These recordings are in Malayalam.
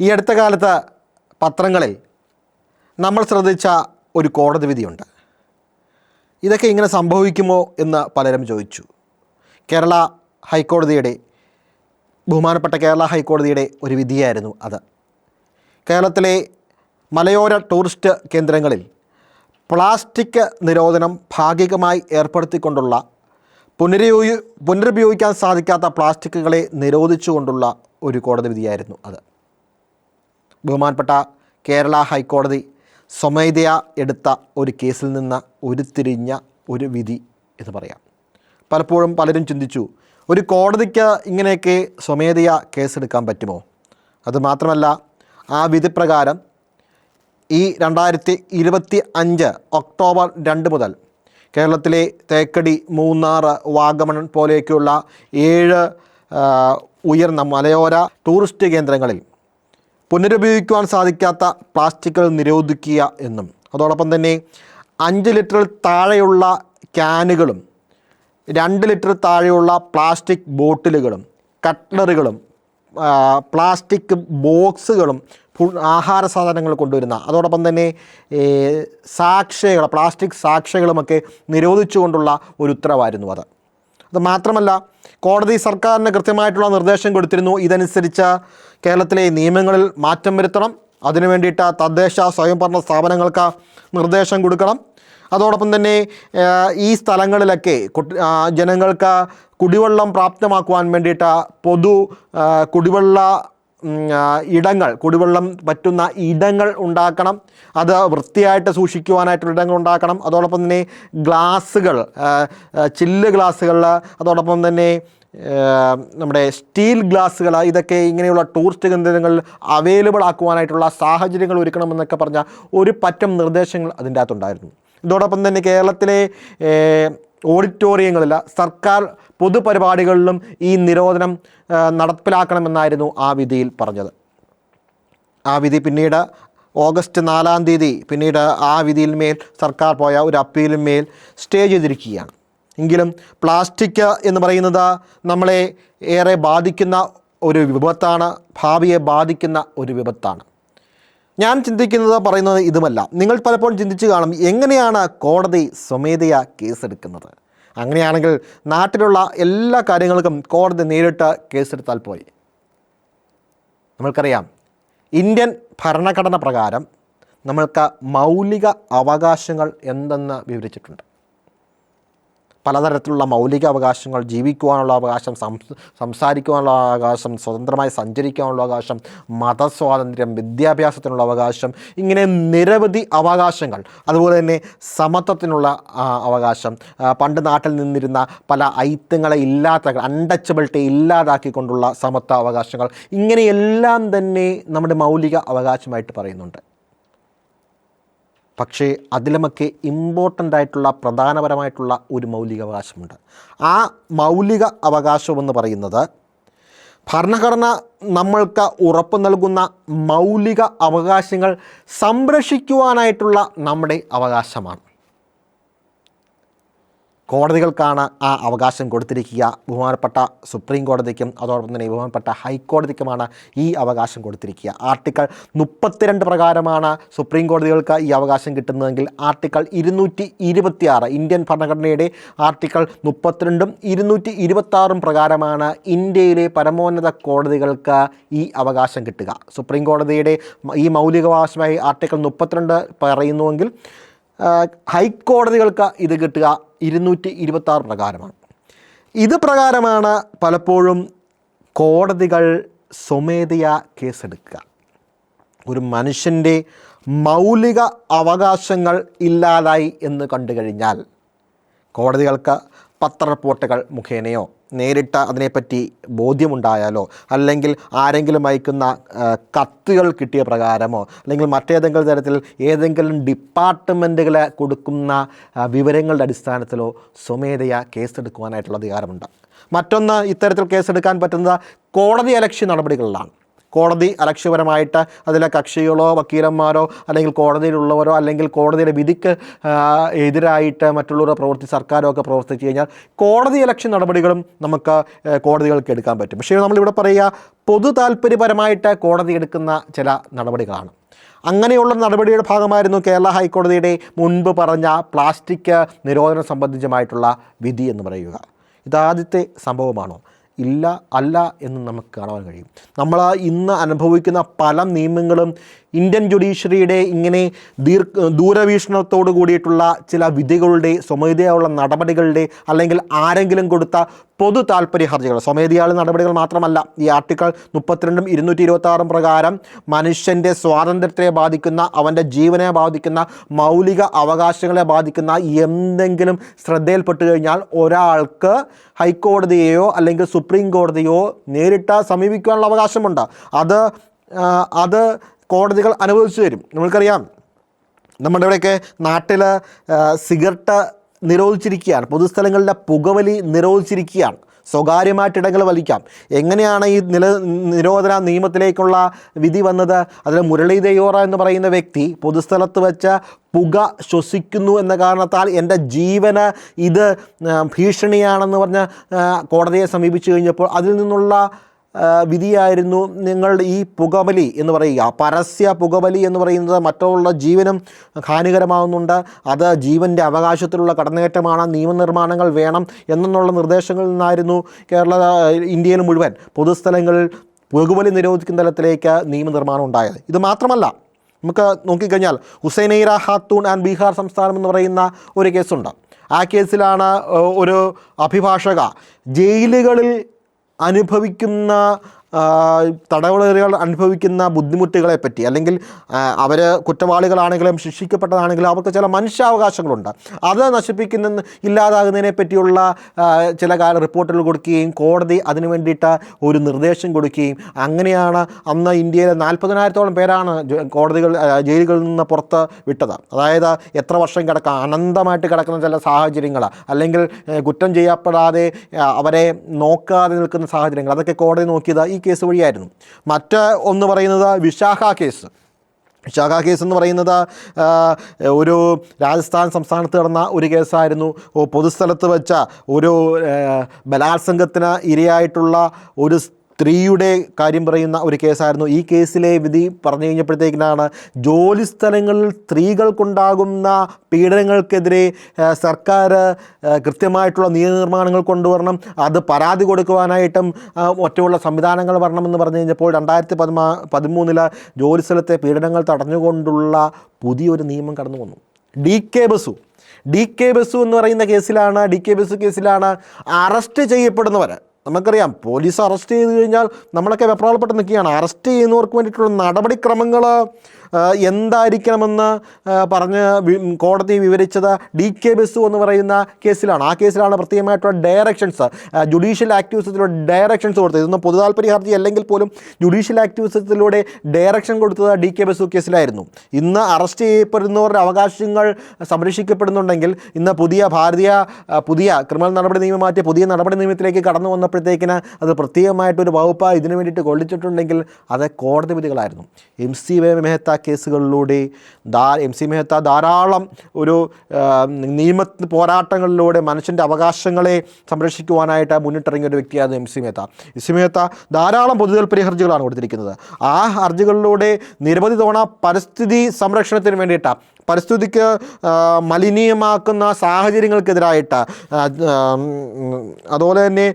ഈ അടുത്ത കാലത്ത് പത്രങ്ങളിൽ നമ്മൾ ശ്രദ്ധിച്ച ഒരു കോടതി വിധിയുണ്ട്. ഇതൊക്കെ ഇങ്ങനെ സംഭവിക്കുമോ എന്ന് പലരും ചോദിച്ചു. കേരള ഹൈക്കോടതിയുടെ ബഹുമാനപ്പെട്ട കേരള ഹൈക്കോടതിയുടെ ഒരു വിധിയായിരുന്നു അത്. കേരളത്തിലെ മലയോര ടൂറിസ്റ്റ് കേന്ദ്രങ്ങളിൽ പ്ലാസ്റ്റിക് നിരോധനം ഭാഗികമായി ഏർപ്പെടുത്തിക്കൊണ്ടുള്ള പുനരുപയോഗി പുനരുപയോഗിക്കാൻ സാധിക്കാത്ത പ്ലാസ്റ്റിക്കുകളെ നിരോധിച്ചുകൊണ്ടുള്ള ഒരു കോടതി വിധിയായിരുന്നു അത്. ബഹുമാനപ്പെട്ട കേരള ഹൈക്കോടതി സ്വമേധയ എടുത്ത ഒരു കേസിൽ നിന്ന് ഉരുത്തിരിഞ്ഞ ഒരു വിധി എന്ന് പറയാം. പലപ്പോഴും പലരും ചിന്തിച്ചു ഒരു കോടതിക്ക് ഇങ്ങനെയൊക്കെ സ്വമേധയ കേസെടുക്കാൻ പറ്റുമോ? അതുമാത്രമല്ല ആ വിധി പ്രകാരം ഈ രണ്ടായിരത്തി ഇരുപത്തി അഞ്ച് ഒക്ടോബർ രണ്ട് മുതൽ കേരളത്തിലെ തേക്കടി മൂന്നാർ വാഗമൺ പോലെയൊക്കെയുള്ള ഏഴ് ഉയർന്ന മലയോര ടൂറിസ്റ്റ് കേന്ദ്രങ്ങളിൽ പുനരുപയോഗിക്കുവാൻ സാധിക്കാത്ത പ്ലാസ്റ്റിക്കുകൾ നിരോധിക്കുക എന്നും. അതോടൊപ്പം തന്നെ അഞ്ച് ലിറ്റർ താഴെയുള്ള ക്യാനുകളും രണ്ട് ലിറ്റർ താഴെയുള്ള പ്ലാസ്റ്റിക് ബോട്ടിലുകളും കട്ട്ലറുകളും പ്ലാസ്റ്റിക് ബോക്സുകളും ആഹാര സാധനങ്ങൾ കൊണ്ടുവരുന്ന അതോടൊപ്പം തന്നെ സാക്ഷ്യകൾ പ്ലാസ്റ്റിക് സാക്ഷ്യകളുമൊക്കെ നിരോധിച്ചുകൊണ്ടുള്ള ഒരു ഉത്തരവായിരുന്നു അത്. അത് മാത്രമല്ല കോടതി സർക്കാരിന് കൃത്യമായിട്ടുള്ള നിർദ്ദേശം കൊടുത്തിരുന്നു. ഇതനുസരിച്ച് കേരളത്തിലെ നിയമങ്ങളിൽ മാറ്റം വരുത്തണം. അതിനു വേണ്ടിയിട്ട് തദ്ദേശ സ്വയംഭരണ സ്ഥാപനങ്ങൾക്ക് നിർദ്ദേശം കൊടുക്കണം. അതോടൊപ്പം തന്നെ ഈ സ്ഥലങ്ങളിലൊക്കെ ജനങ്ങൾക്ക് കുടിവെള്ളം പ്രാപ്തമാക്കുവാൻ വേണ്ടിയിട്ട് പൊതു കുടിവെള്ള ഇടങ്ങൾ കുടിവെള്ളം പറ്റുന്ന ഇടങ്ങൾ ഉണ്ടാക്കണം. അത് വൃത്തിയായിട്ട് സൂക്ഷിക്കുവാനായിട്ടുള്ള ഇടങ്ങൾ ഉണ്ടാക്കണം. അതോടൊപ്പം തന്നെ ഗ്ലാസ്സുകൾ ചില്ല് ഗ്ലാസ്സുകൾ അതോടൊപ്പം തന്നെ നമ്മുടെ സ്റ്റീൽ ഗ്ലാസ്സുകൾ ഇതൊക്കെ ഇങ്ങനെയുള്ള ടൂറിസ്റ്റ് കേന്ദ്രങ്ങളിൽ അവൈലബിൾ ആക്കുവാനായിട്ടുള്ള സാഹചര്യങ്ങൾ ഒരുക്കണമെന്നൊക്കെ പറഞ്ഞ ഒരു പറ്റം നിർദ്ദേശങ്ങൾ അതിന്റെ അകത്തുണ്ടായിരുന്നു. ഇതോടൊപ്പം തന്നെ കേരളത്തിലെ ഏഹ്, ഓഡിറ്റോറിയങ്ങളിൽ സർക്കാർ പൊതുപരിപാടികളിലും ഈ നിരോധനം നടപ്പിലാക്കണമെന്നായിരുന്നു ആ വിധിയിൽ പറഞ്ഞത്. ആ വിധി പിന്നീട് ഓഗസ്റ്റ് നാലാം തീയതി പിന്നീട് ആ വിധിയിൽ മേൽ സർക്കാർ പോയ ഒരു അപ്പീലിന്മേൽ മേൽ സ്റ്റേ ചെയ്തിരിക്കുകയാണ്. എങ്കിലും പ്ലാസ്റ്റിക് എന്ന് പറയുന്നത് നമ്മളെ ഏറെ ബാധിക്കുന്ന ഒരു വിപത്താണ് ഭാവിയെ ബാധിക്കുന്ന ഒരു വിപത്താണ്. ഞാൻ ചിന്തിക്കുന്നത് പറയുന്നത് ഇതുമല്ല. നിങ്ങൾ പലപ്പോഴും ചിന്തിച്ചു കാണും എങ്ങനെയാണ് കോടതി സ്വമേധയാ കേസെടുക്കുന്നത്. അങ്ങനെയാണെങ്കിൽ നാട്ടിലുള്ള എല്ലാ കാര്യങ്ങൾക്കും കോടതി നേരിട്ട് കേസെടുത്താൽ പോയി നമ്മൾക്കറിയാം ഇന്ത്യൻ ഭരണഘടന പ്രകാരം നമ്മൾക്ക് മൗലിക അവകാശങ്ങൾ എന്തെന്ന് വിവരിച്ചിട്ടുണ്ട്. പലതരത്തിലുള്ള മൗലിക അവകാശങ്ങൾ ജീവിക്കുവാനുള്ള അവകാശം സംസ് സംസാരിക്കുവാനുള്ള അവകാശം സ്വതന്ത്രമായി സഞ്ചരിക്കാനുള്ള അവകാശം മതസ്വാതന്ത്ര്യം വിദ്യാഭ്യാസത്തിനുള്ള അവകാശം ഇങ്ങനെ നിരവധി അവകാശങ്ങൾ. അതുപോലെ തന്നെ സമത്വത്തിനുള്ള അവകാശം. പണ്ട് നാട്ടിൽ നിന്നിരുന്ന പല ഐത്യങ്ങളെ ഇല്ലാത്ത അൺടച്ചബിലിറ്റി ഇല്ലാതാക്കിക്കൊണ്ടുള്ള സമത്വ അവകാശങ്ങൾ. ഇങ്ങനെയെല്ലാം തന്നെ നമ്മുടെ മൗലിക അവകാശമായിട്ട് പറയുന്നുണ്ട്. പക്ഷേ അതിലുമൊക്കെ ഇമ്പോർട്ടന്റ് ആയിട്ടുള്ള പ്രധാനപരമായിട്ടുള്ള ഒരു മൗലിക അവകാശമുണ്ട് ആ മൗലിക അവകാശം എന്ന് പറയുന്നത് ഭരണഘടന നമ്മൾക്ക് ഉറപ്പ് നൽകുന്ന മൗലിക അവകാശങ്ങൾ സംരക്ഷിക്കുവാനായിട്ടുള്ള നമ്മുടെ അവകാശമാണ്. കോടതികൾക്കാണ് ആ അവകാശം കൊടുത്തിരിക്കുക. ബഹുമാനപ്പെട്ട സുപ്രീം കോടതിക്കും അതോടൊപ്പം തന്നെ ബഹുമാനപ്പെട്ട ഹൈക്കോടതിക്കുമാണ് ഈ അവകാശം കൊടുത്തിരിക്കുക. ആർട്ടിക്കിൾ മുപ്പത്തിരണ്ട് പ്രകാരമാണ് സുപ്രീം കോടതികൾക്ക് ഈ അവകാശം കിട്ടുന്നതെങ്കിൽ ആർട്ടിക്കിൾ ഇരുന്നൂറ്റി ഇരുപത്തിയാറ് ഇന്ത്യൻ ഭരണഘടനയുടെ ആർട്ടിക്കിൾ മുപ്പത്തിരണ്ടും ഇരുന്നൂറ്റി ഇരുപത്താറും പ്രകാരമാണ് ഇന്ത്യയിലെ പരമോന്നത കോടതികൾക്ക് ഈ അവകാശം കിട്ടുക. സുപ്രീം കോടതിയുടെ ഈ മൗലികാവകാശമായി ആർട്ടിക്കിൾ മുപ്പത്തിരണ്ട് പറയുന്നുവെങ്കിൽ ഹൈക്കോടതികൾക്ക് ഇത് കിട്ടുക ഇരുന്നൂറ്റി ഇരുപത്തി ആറ് പ്രകാരമാണ്. ഇത് പ്രകാരമാണ് പലപ്പോഴും കോടതികൾ സ്വമേധയാ കേസെടുക്കുക. ഒരു മനുഷ്യന്റെ മൗലിക അവകാശങ്ങൾ ഇല്ലാതായി എന്ന് കണ്ടു കഴിഞ്ഞാൽ കോടതികൾക്ക് പത്ര റിപ്പോർട്ടുകൾ മുഖേനയോ നേരിട്ട് അതിനെപ്പറ്റി ബോധ്യമുണ്ടായാലോ? അല്ലെങ്കിൽ ആരെങ്കിലും അയക്കുന്ന കത്തുകൾ കിട്ടിയ പ്രകാരമോ? അല്ലെങ്കിൽ മറ്റേതെങ്കിലും തരത്തിൽ ഏതെങ്കിലും ഡിപ്പാർട്ട്മെന്റുകൾ കൊടുക്കുന്ന വിവരങ്ങളുടെ അടിസ്ഥാനത്തിലോ സ്വമേധയാ കേസെടുക്കുവാനായിട്ടുള്ള അധികാരമുണ്ട്. മറ്റൊന്ന് ഇത്തരത്തിൽ കേസെടുക്കാൻ പറ്റുന്നത് കോടതി അലക്ഷ്യ നടപടികളിലാണ്. കോടതി അലക്ഷ്യപരമായിട്ട് അതിലെ കക്ഷികളോ വക്കീലന്മാരോ അല്ലെങ്കിൽ കോടതിയിലുള്ളവരോ അല്ലെങ്കിൽ കോടതിയുടെ വിധിക്ക് എതിരായിട്ട് മറ്റുള്ളവരുടെ പ്രവർത്തി സർക്കാരോ ഒക്കെ പ്രവർത്തിച്ചു കഴിഞ്ഞാൽ കോടതി ഇലക്ഷൻ നടപടികളും നമുക്ക് കോടതികൾക്ക് എടുക്കാൻ പറ്റും. പക്ഷേ നമ്മളിവിടെ പറയുക പൊതു താല്പര്യപരമായിട്ട് കോടതി എടുക്കുന്ന ചില നടപടികളാണ്. അങ്ങനെയുള്ള നടപടിയുടെ ഭാഗമായിരുന്നു കേരള ഹൈക്കോടതിയുടെ മുൻപ് പറഞ്ഞ പ്ലാസ്റ്റിക് നിരോധനം സംബന്ധിച്ചുമായിട്ടുള്ള വിധി എന്ന് പറയുക. ഇതാദ്യത്തെ സംഭവമാണോ? ഇല്ല അല്ല എന്ന് നമുക്ക് കാണാൻ കഴിയും. നമ്മൾ ഇന്ന് അനുഭവിക്കുന്ന പല നിയമങ്ങളും ഇന്ത്യൻ ജുഡീഷ്യറിയുടെ ഇങ്ങനെ ദീർഘ ദൂരവീക്ഷണത്തോട് കൂടിയിട്ടുള്ള ചില വിധികളുടെ സ്വമേധയുള്ള നടപടികളുടെ അല്ലെങ്കിൽ ആരെങ്കിലും കൊടുത്ത പൊതു താല്പര്യ ഹർജികൾ സ്വമേധയാളി നടപടികൾ മാത്രമല്ല ഈ ആർട്ടിക്കിൾ മുപ്പത്തിരണ്ടും ഇരുന്നൂറ്റി ഇരുപത്തി ആറും പ്രകാരം മനുഷ്യന്റെ സ്വാതന്ത്ര്യത്തെ ബാധിക്കുന്ന അവന്റെ ജീവനെ ബാധിക്കുന്ന മൗലിക അവകാശങ്ങളെ ബാധിക്കുന്ന എന്തെങ്കിലും ശ്രദ്ധയിൽപ്പെട്ട് കഴിഞ്ഞാൽ ഒരാൾക്ക് ഹൈക്കോടതിയെയോ അല്ലെങ്കിൽ സുപ്രീം കോടതിയോ നേരിട്ട് സമീപിക്കാനുള്ള അവകാശമുണ്ട്. അത് അത് കോടതികൾ അനുവദിച്ചു തരും. നമ്മൾക്കറിയാം നമ്മുടെ ഇവിടെയൊക്കെ നാട്ടിൽ സിഗരറ്റ് നിരോധിച്ചിരിക്കുകയാണ്. പൊതുസ്ഥലങ്ങളിലെ പുകവലി നിരോധിച്ചിരിക്കുകയാണ്. സ്വകാര്യമായിട്ട് ഇടങ്ങൾ വലിക്കാം. എങ്ങനെയാണ് ഈ നില നിരോധന നിയമത്തിലേക്കുള്ള വിധി വന്നത്? അതിൽ മുരളി ദയോറ എന്ന് പറയുന്ന വ്യക്തി പൊതുസ്ഥലത്ത് വെച്ച പുക ശ്വസിക്കുന്നു എന്ന കാരണത്താൽ എന്റെ ജീവന് ഇത് ഭീഷണിയാണെന്ന് പറഞ്ഞ് കോടതിയെ സമീപിച്ചു കഴിഞ്ഞപ്പോൾ അതിൽ നിന്നുള്ള വിധിയായിരുന്നു നിങ്ങളുടെ ഈ പുകവലി എന്ന് പറയുക. പരസ്യ പുകവലി എന്ന് പറയുന്നത് മറ്റുള്ള ജീവനും ഹാനികരമാകുന്നുണ്ട് അത് ജീവന്റെ അവകാശത്തിലുള്ള കടന്നുകയറ്റമാണ് നിയമനിർമ്മാണങ്ങൾ വേണം എന്നുള്ള നിർദ്ദേശങ്ങളിൽ നിന്നായിരുന്നു കേരള ഇന്ത്യയിൽ മുഴുവൻ പൊതുസ്ഥലങ്ങളിൽ പുകവലി നിരോധിക്കുന്ന തലത്തിലേക്ക് നിയമനിർമ്മാണം ഉണ്ടായത്. ഇത് മാത്രമല്ല നമുക്ക് നോക്കിക്കഴിഞ്ഞാൽ ഹുസൈനൈറ ഹാത്തൂൺ ആൻഡ് ബീഹാർ സംസ്ഥാനം എന്ന് പറയുന്ന ഒരു കേസുണ്ട്. ആ കേസിലാണ് ഒരു അഭിഭാഷക ജയിലുകളിൽ അനുഭവിക്കുന്ന തടവുകാരികൾ അനുഭവിക്കുന്ന ബുദ്ധിമുട്ടുകളെ പറ്റി അല്ലെങ്കിൽ അവർ കുറ്റവാളികളാണെങ്കിലും ശിക്ഷിക്കപ്പെട്ടതാണെങ്കിലും അവർക്ക് ചില മനുഷ്യാവകാശങ്ങളുണ്ട്. അത് നശിപ്പിക്കുന്ന ഇല്ലാതാകുന്നതിനെ പറ്റിയുള്ള ചില കാല റിപ്പോർട്ടുകൾ കൊടുക്കുകയും കോടതി അതിനു വേണ്ടിയിട്ട് ഒരു നിർദ്ദേശം കൊടുക്കുകയും അങ്ങനെയാണ് അന്ന് ഇന്ത്യയിലെ നാൽപ്പതിനായിരത്തോളം പേരാണ് കോടതികൾ ജയിലുകളിൽ നിന്ന് പുറത്ത് വിട്ടത്. അതായത് എത്ര വർഷം കിടക്കാം അനന്തമായിട്ട് കിടക്കുന്ന ചില സാഹചര്യങ്ങൾ അല്ലെങ്കിൽ കുറ്റം ചെയ്യപ്പെടാതെ അവരെ നോക്കാതെ നിൽക്കുന്ന സാഹചര്യങ്ങൾ അതൊക്കെ കോടതി നോക്കിയത് ഈ കേസ് വഴിയായിരുന്നു. മറ്റ് ഒന്ന് പറയുന്നത് വിശാഖ കേസ്. വിശാഖ കേസ് എന്ന് പറയുന്നത് ഒരു രാജസ്ഥാൻ സംസ്ഥാനത്ത് നടന്ന ഒരു കേസായിരുന്നു. പൊതുസ്ഥലത്ത് വെച്ച ഒരു ബലാത്സംഗത്തിന് ഇരയായിട്ടുള്ള ഒരു സ്ത്രീയുടെ കാര്യം പറയുന്ന ഒരു കേസായിരുന്നു. ഈ കേസിലെ വിധി പറഞ്ഞു കഴിഞ്ഞപ്പോഴത്തേക്കിനാണ് ജോലി സ്ഥലങ്ങളിൽ സ്ത്രീകൾക്കുണ്ടാകുന്ന പീഡനങ്ങൾക്കെതിരെ സർക്കാർ കൃത്യമായിട്ടുള്ള നിയമനിർമ്മാണങ്ങൾ കൊണ്ടുവരണം അത് പരാതി കൊടുക്കുവാനായിട്ടും ഒറ്റയുള്ള സംവിധാനങ്ങൾ വരണമെന്ന് പറഞ്ഞു കഴിഞ്ഞപ്പോൾ രണ്ടായിരത്തി പതിമാ പതിമൂന്നിൽ ജോലി സ്ഥലത്തെ പീഡനങ്ങൾ തടഞ്ഞുകൊണ്ടുള്ള പുതിയൊരു നിയമം കടന്നു വന്നു. D K Basu. D K Basu എന്ന് പറയുന്ന കേസിലാണ് ഡി കെ ബസു കേസിലാണ് അറസ്റ്റ് ചെയ്യപ്പെടുന്നവർ നമുക്കറിയാം പോലീസ് അറസ്റ്റ് ചെയ്ത് കഴിഞ്ഞാൽ നമ്മളൊക്കെ വെപ്രാളപ്പെട്ട് നിൽക്കുകയാണ്. അറസ്റ്റ് ചെയ്യുന്നവർക്ക് വേണ്ടിയിട്ടുള്ള നടപടിക്രമങ്ങൾ എന്തായിരിക്കണമെന്ന് പറഞ്ഞ് കോടതി വിവരിച്ചത് ഡി കെ ബസു എന്ന് പറയുന്ന കേസിലാണ്. ആ കേസിലാണ് പ്രത്യേകമായിട്ടുള്ള ഡയറക്ഷൻസ് ജുഡീഷ്യൽ ആക്ടിവിസത്തിലൂടെ ഡയറക്ഷൻസ് കൊടുത്തത്. ഇതൊന്നും പൊതുതാൽപര്യ ഹർജി അല്ലെങ്കിൽ പോലും ജുഡീഷ്യൽ ആക്ടിവിസത്തിലൂടെ ഡയറക്ഷൻ കൊടുത്തത് ഡി കെ ബസു കേസിലായിരുന്നു. ഇന്ന് അറസ്റ്റ് ചെയ്യപ്പെടുന്നവരുടെ അവകാശങ്ങൾ സംരക്ഷിക്കപ്പെടുന്നുണ്ടെങ്കിൽ ഇന്ന് പുതിയ ഭാരതീയ പുതിയ ക്രിമിനൽ നടപടി നിയമം മാറ്റി പുതിയ നടപടി നിയമത്തിലേക്ക് കടന്നു വന്നപ്പോഴത്തേക്കിന് അത് പ്രത്യേകമായിട്ടൊരു വകുപ്പ് ഇതിനു വേണ്ടിയിട്ട് കൊള്ളിച്ചിട്ടുണ്ടെങ്കിൽ അത് കോടതി വിധികളായിരുന്നു. എം സി മെഹത്ത കേസുകളിലൂടെ ധാ എം സി മെഹത്ത ധാരാളം ഒരു നിയമ പോരാട്ടങ്ങളിലൂടെ മനുഷ്യന്റെ അവകാശങ്ങളെ സംരക്ഷിക്കുവാനായിട്ട് മുന്നിട്ടിറങ്ങിയ ഒരു വ്യക്തിയായിരുന്നു M C Mehta M C Mehta ധാരാളം പൊതുതാൽപര്യ ഹർജികളാണ് കൊടുത്തിരിക്കുന്നത്. ആ ഹർജികളിലൂടെ നിരവധി തവണ പരിസ്ഥിതി സംരക്ഷണത്തിന് വേണ്ടിയിട്ട് പരിസ്ഥിതിക്ക് മലിനീയമാക്കുന്ന സാഹചര്യങ്ങൾക്കെതിരായിട്ട് അതുപോലെ തന്നെ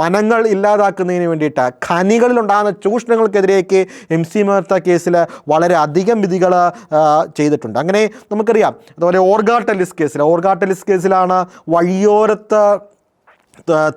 വനങ്ങൾ ഇല്ലാതാക്കുന്നതിന് വേണ്ടിയിട്ട് ഖനികളിലുണ്ടാകുന്ന ചൂഷണങ്ങൾക്കെതിരേക്ക് എം സി മേർത്ത കേസിൽ വളരെ അധികം വിധികൾ ചെയ്തിട്ടുണ്ട്. അങ്ങനെ നമുക്കറിയാം. അതുപോലെ ഓർഗാട്ടലിസ് കേസിൽ ഓർഗാട്ടലിസ് കേസിലാണ് വഴിയോരത്ത്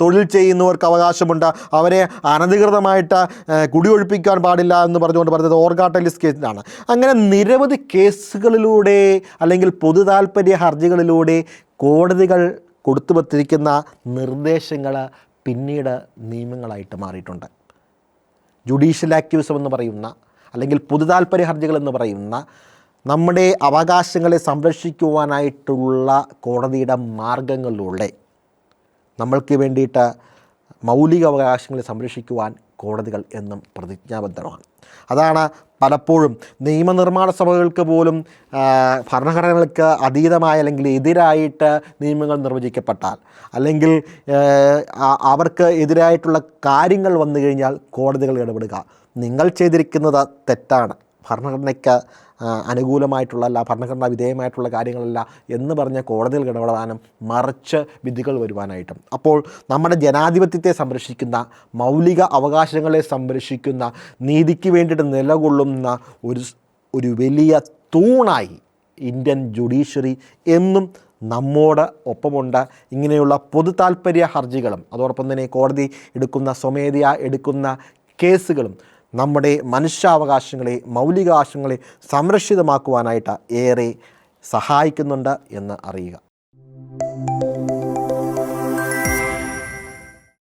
തൊഴിൽ ചെയ്യുന്നവർക്ക് അവകാശമുണ്ട്. അവരെ അനധികൃതമായിട്ട് കുടിയൊഴിപ്പിക്കാൻ പാടില്ല എന്ന് പറഞ്ഞുകൊണ്ട് പറഞ്ഞത് ഓർഗാട്ടലിസ് കേസിലാണ്. അങ്ങനെ നിരവധി കേസുകളിലൂടെ അല്ലെങ്കിൽ പൊതു താൽപ്പര്യ ഹർജികളിലൂടെ കോടതികൾ കൊടുത്തുവത്തിരിക്കുന്ന നിർദ്ദേശങ്ങൾ പിന്നീട് നിയമങ്ങളായിട്ട് മാറിയിട്ടുണ്ട്. ജുഡീഷ്യൽ ആക്ടിവിസം എന്ന് പറയുന്ന അല്ലെങ്കിൽ പൊതു താൽപ്പര്യ ഹർജികൾ എന്ന് പറയുന്ന നമ്മുടെ അവകാശങ്ങളെ സംരക്ഷിക്കുവാനായിട്ടുള്ള കോടതിയുടെ മാർഗങ്ങളിലൂടെ നമ്മൾക്ക് വേണ്ടിയിട്ട് മൗലിക അവകാശങ്ങളെ സംരക്ഷിക്കുവാൻ കോടതികൾ എന്നും പ്രതിജ്ഞാബദ്ധമാണ്. അതാണ് പലപ്പോഴും നിയമനിർമ്മാണ സഭകൾക്ക് പോലും ഭരണഘടനകൾക്ക് അതീതമായ അല്ലെങ്കിൽ എതിരായിട്ട് നിയമങ്ങൾ നിർവചിക്കപ്പെട്ടാൽ അല്ലെങ്കിൽ അവർക്ക് എതിരായിട്ടുള്ള കാര്യങ്ങൾ വന്നു കഴിഞ്ഞാൽ കോടതികൾ ഇടപെടുക. നിങ്ങൾ ചെയ്തിരിക്കുന്നത് തെറ്റാണ്. ഭരണഘടനയ്ക്ക് അനുകൂലമായിട്ടുള്ള അല്ല ഭരണഘടനാ വിധേയമായിട്ടുള്ള കാര്യങ്ങളല്ല എന്ന് പറഞ്ഞ കോടതികൾ ഇടപെടാനും മറിച്ച് വിധികൾ വരുവാനായിട്ടും. അപ്പോൾ നമ്മുടെ ജനാധിപത്യത്തെ സംരക്ഷിക്കുന്ന മൗലിക അവകാശങ്ങളെ സംരക്ഷിക്കുന്ന നീതിക്ക് വേണ്ടിയിട്ട് നിലകൊള്ളുന്ന ഒരു ഒരു വലിയ തൂണായി ഇന്ത്യൻ ജുഡീഷ്യറി എന്നും നമ്മോട് ഒപ്പമുണ്ട്. ഇങ്ങനെയുള്ള പൊതു താൽപ്പര്യ ഹർജികളും അതോടൊപ്പം തന്നെ കോടതി എടുക്കുന്ന സ്വമേധയാ എടുക്കുന്ന കേസുകളും നമ്മുടെ മനുഷ്യാവകാശങ്ങളെ മൗലികാവകാശങ്ങളെ സംരക്ഷിതമാക്കുവാനായിട്ട് ഏറെ സഹായിക്കുന്നുണ്ട് എന്ന് അറിയുക.